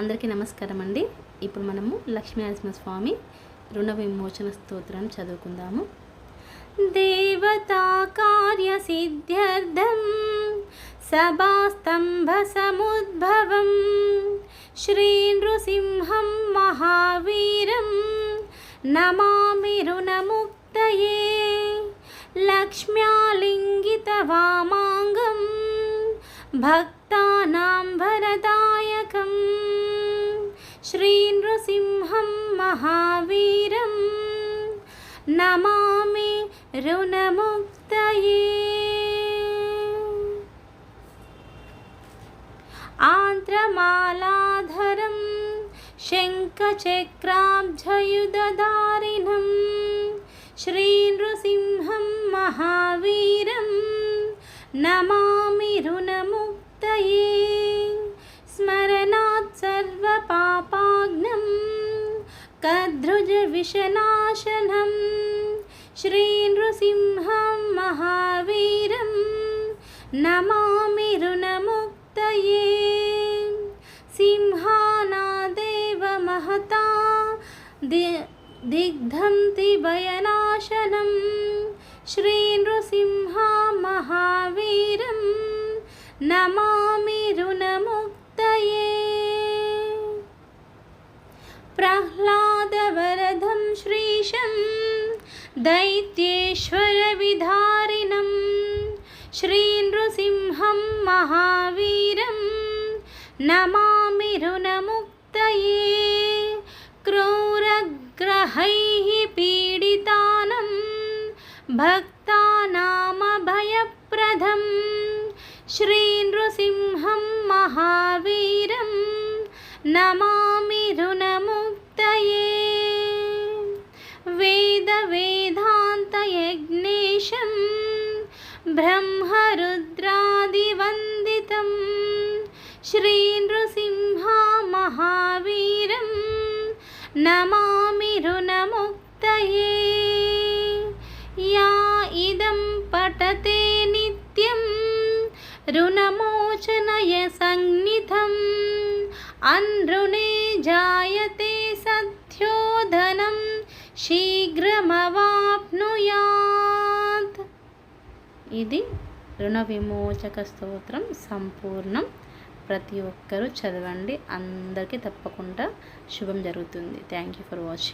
అందరికీ నమస్కారం అండి. ఇప్పుడు మనము లక్ష్మీ నరసింహస్వామి రుణ విమోచన స్తోత్రాన్ని చదువుకుందాము. దేవతా కార్య సిద్ధ్యర్థం సభాస్తంభ సముద్భవం శ్రీ నృసింహం మహావీరం నమామి రుణముక్తయే లక్ష్మ్యాలింగితవామాంగం భక్తానాం భరదాయకం श्रीनृसिंहं महावीरं नमामि ऋणमुक्तये आन्द्रमालाधरं शङ्खचक्राब्जयुदारिणं श्रीनृसिंहं महावीरं नमामि ऋणमुक्तये पापाग्नं कद्रुजविषनाशनं श्रीनृसिंहं महावीरं नमामि ऋणमुक्तये। सिंहानादेव महता दि दिग्धन्ति दिग्धन्तिभयनाशनं श्रीनृसिंहा महावीरं नमामि ऋणमुक्ता दैत्येश्वरविधारिणं श्रीनृसिंहं महावीरं नमामि ऋणमुक्तये क्रूरग्रहैः पीडितानं भक्तानामभयप्रदं श्रीनृसिंहं महावीरं नमामि ऋणमुक्तये ्रह्म रुद्रादिवन्दितं श्रीनृसिंहामहावीरं नमामि ऋणमुक्तये। या इदं पठते नित्यं ऋणमोचनय सङ्गितम् अनृणे जायते सध्योधनं शीघ्रम ఇది రుణ విమోచక స్తోత్రం సంపూర్ణం. ప్రతి ఒక్కరూ చదవండి. అందరికీ తప్పకుండా శుభం జరుగుతుంది. Thank you for watching